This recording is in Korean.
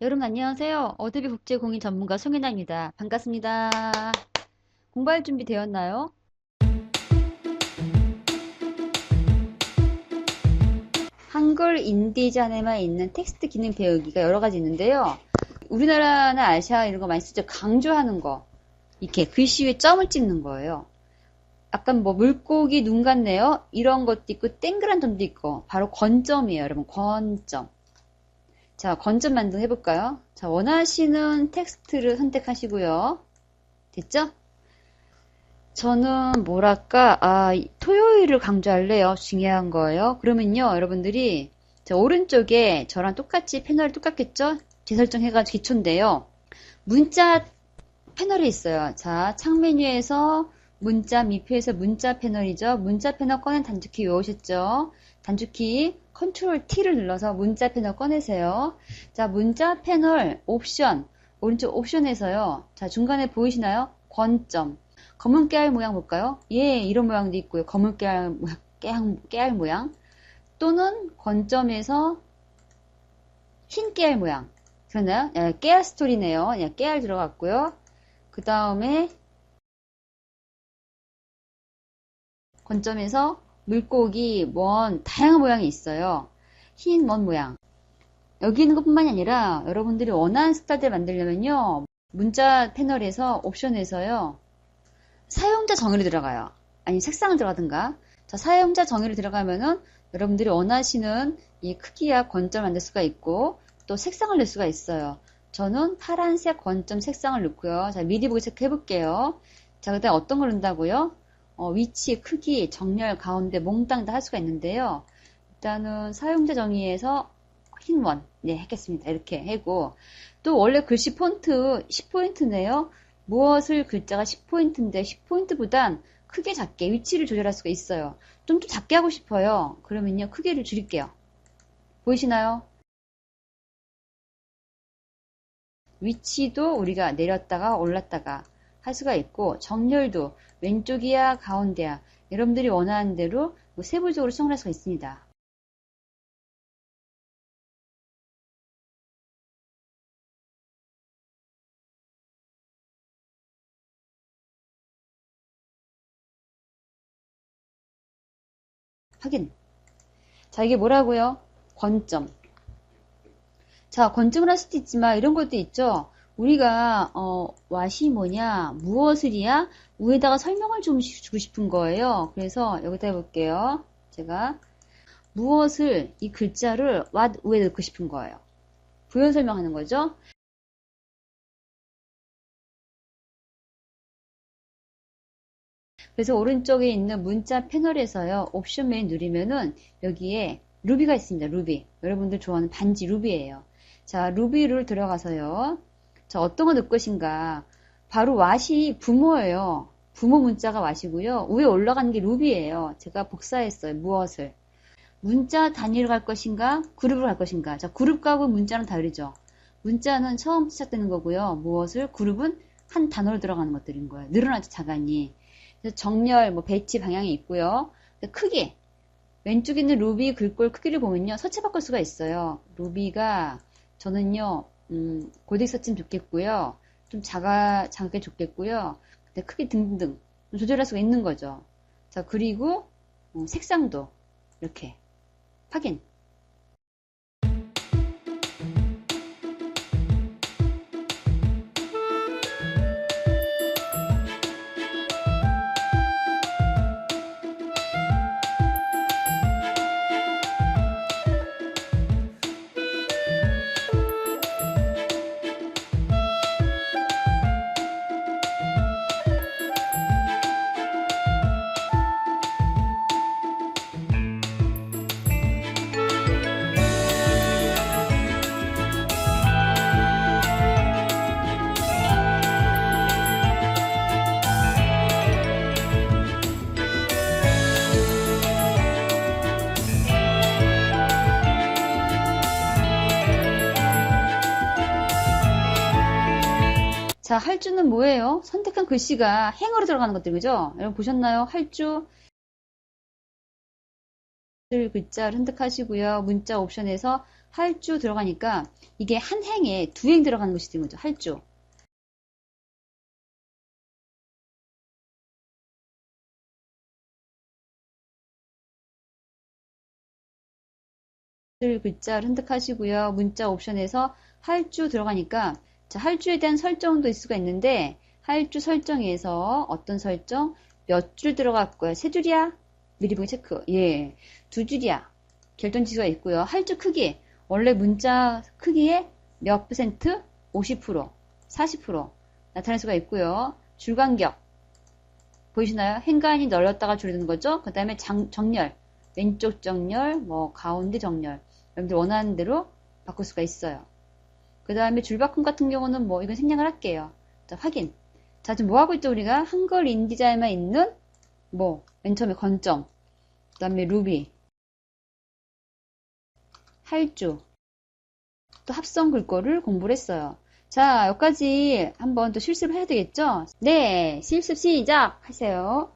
여러분 안녕하세요. 어도비 국제공인 전문가 송혜나입니다. 반갑습니다. 공부할 준비 되었나요? 한글 인디잔에만 있는 텍스트 기능 배우기가 여러 가지 있는데요. 우리나라나 아시아 이런 거 많이 쓰죠. 강조하는 거. 이렇게 글씨 위에 점을 찍는 거예요. 약간 뭐 물고기 눈 같네요. 이런 것도 있고 땡그란 점도 있고 바로 건점이에요. 여러분 건점. 자, 건점 만등 해볼까요? 자, 원하시는 텍스트를 선택하시고요. 됐죠? 저는 뭐랄까, 아, 토요일을 강조할래요. 중요한 거예요. 그러면요, 여러분들이 자, 오른쪽에 저랑 똑같이 패널이 똑같겠죠? 재설정해가지고 기초인데요. 문자 패널이 있어요. 자, 창 메뉴에서 문자, 미표에서 문자 패널이죠. 문자 패널 꺼낸 단축키 외우셨죠? 단축키 컨트롤 T를 눌러서 문자 패널 꺼내세요. 자, 문자 패널 옵션, 오른쪽 옵션에서요. 자, 중간에 보이시나요? 권점. 검은 깨알 모양 볼까요? 예, 이런 모양도 있고요. 검은 깨알, 모양, 깨알, 깨알 모양. 또는 권점에서 흰 깨알 모양. 그러나요? 예, 깨알 스토리네요. 예, 깨알 들어갔고요. 그 다음에 권점에서 물고기, 원, 다양한 모양이 있어요. 흰원 모양. 여기 있는 것뿐만이 아니라 여러분들이 원하는 스타일을 만들려면요. 문자 패널에서 옵션에서요. 사용자 정의로 들어가요. 아니 색상을 들어가든가. 자, 사용자 정의로 들어가면은 여러분들이 원하시는 이 크기와 권점을 만들 수가 있고 또 색상을 낼 수가 있어요. 저는 파란색 권점 색상을 넣고요. 자, 미리 보기 체크해 볼게요. 자, 그 다음 어떤 걸 넣는다고요? 어, 위치, 크기, 정렬, 가운데, 몽땅 다 할 수가 있는데요. 일단은 사용자 정의에서 흰 원, 네, 했겠습니다. 이렇게 하고, 또 원래 글씨 폰트 10포인트네요. 무엇을 글자가 10포인트인데 10포인트보단 크게 작게 위치를 조절할 수가 있어요. 좀 더 작게 하고 싶어요. 그러면요, 크기를 줄일게요. 보이시나요? 위치도 우리가 내렸다가 올랐다가 할 수가 있고 정렬도 왼쪽이야 가운데야 여러분들이 원하는 대로 뭐 세부적으로 수정할 수가 있습니다. 확인. 자, 이게 뭐라고요? 권점. 자, 권점을 할 수도 있지만 이런 것도 있죠. 우리가 어, 왓이 뭐냐, 무엇을이야, 위에다가 설명을 좀 주고 싶은 거예요. 그래서 여기다 해볼게요. 제가 무엇을 이 글자를 what 위에 넣고 싶은 거예요. 부연 설명하는 거죠. 그래서 오른쪽에 있는 문자 패널에서요. 옵션 메인 누르면은 여기에 루비가 있습니다. 루비. 여러분들 좋아하는 반지 루비예요. 자, 루비를 들어가서요. 자, 어떤 거 넣을 것인가? 바로 왓이 부모예요. 부모 문자가 왓이고요. 위에 올라가는 게 루비예요. 제가 복사했어요. 무엇을. 문자 단위로 갈 것인가? 그룹으로 갈 것인가? 자, 그룹하고 문자는 다르죠. 문자는 처음 시작되는 거고요. 무엇을? 그룹은 한 단어로 들어가는 것들인 거예요. 늘어나죠, 자간이. 정렬, 뭐 배치 방향이 있고요. 크기. 왼쪽에 있는 루비 글꼴 크기를 보면요. 서체 바꿀 수가 있어요. 루비가 저는요. 음, 고딕 서치는 좋겠고요. 좀 작아, 작게 좋겠고요. 근데 크기 등등 조절할 수가 있는 거죠. 자, 그리고 음, 색상도 이렇게 확인. 자, 할주는 뭐예요? 선택한 글씨가 행어로 들어가는 것들, 그죠? 여러분 보셨나요? 할주. 글자를 선택하시고요. 문자 옵션에서 할주 들어가니까 이게 한 행에 두 행 들어가는 것이 되는 거죠. 할주. 글자를 선택하시고요. 문자 옵션에서 할주 들어가니까 자, 할주에 대한 설정도 있을 수가 있는데 할주 설정에서 어떤 설정? 몇줄 거야? 세 줄이야? 미리 보기 체크. 예. 두 줄이야. 결정 지수가 있고요. 할주 크기. 원래 문자 크기의 몇 퍼센트? 50%, 40% 나타낼 수가 있고요. 줄 간격. 보이시나요? 행간이 넓었다가 줄이는 거죠. 그 다음에 정렬. 왼쪽 정렬, 뭐 가운데 정렬. 여러분들 원하는 대로 바꿀 수가 있어요. 그 다음에 줄바꿈 같은 경우는 뭐 이건 생략을 할게요. 자, 확인. 자, 지금 뭐 하고 있죠? 우리가 한글 인디자에만 있는 뭐, 맨 처음에 건점. 그 다음에 루비. 할주. 또 합성 글꼴을 공부를 했어요. 자, 여기까지 한번 또 실습을 해야 되겠죠? 네, 실습 시작 하세요.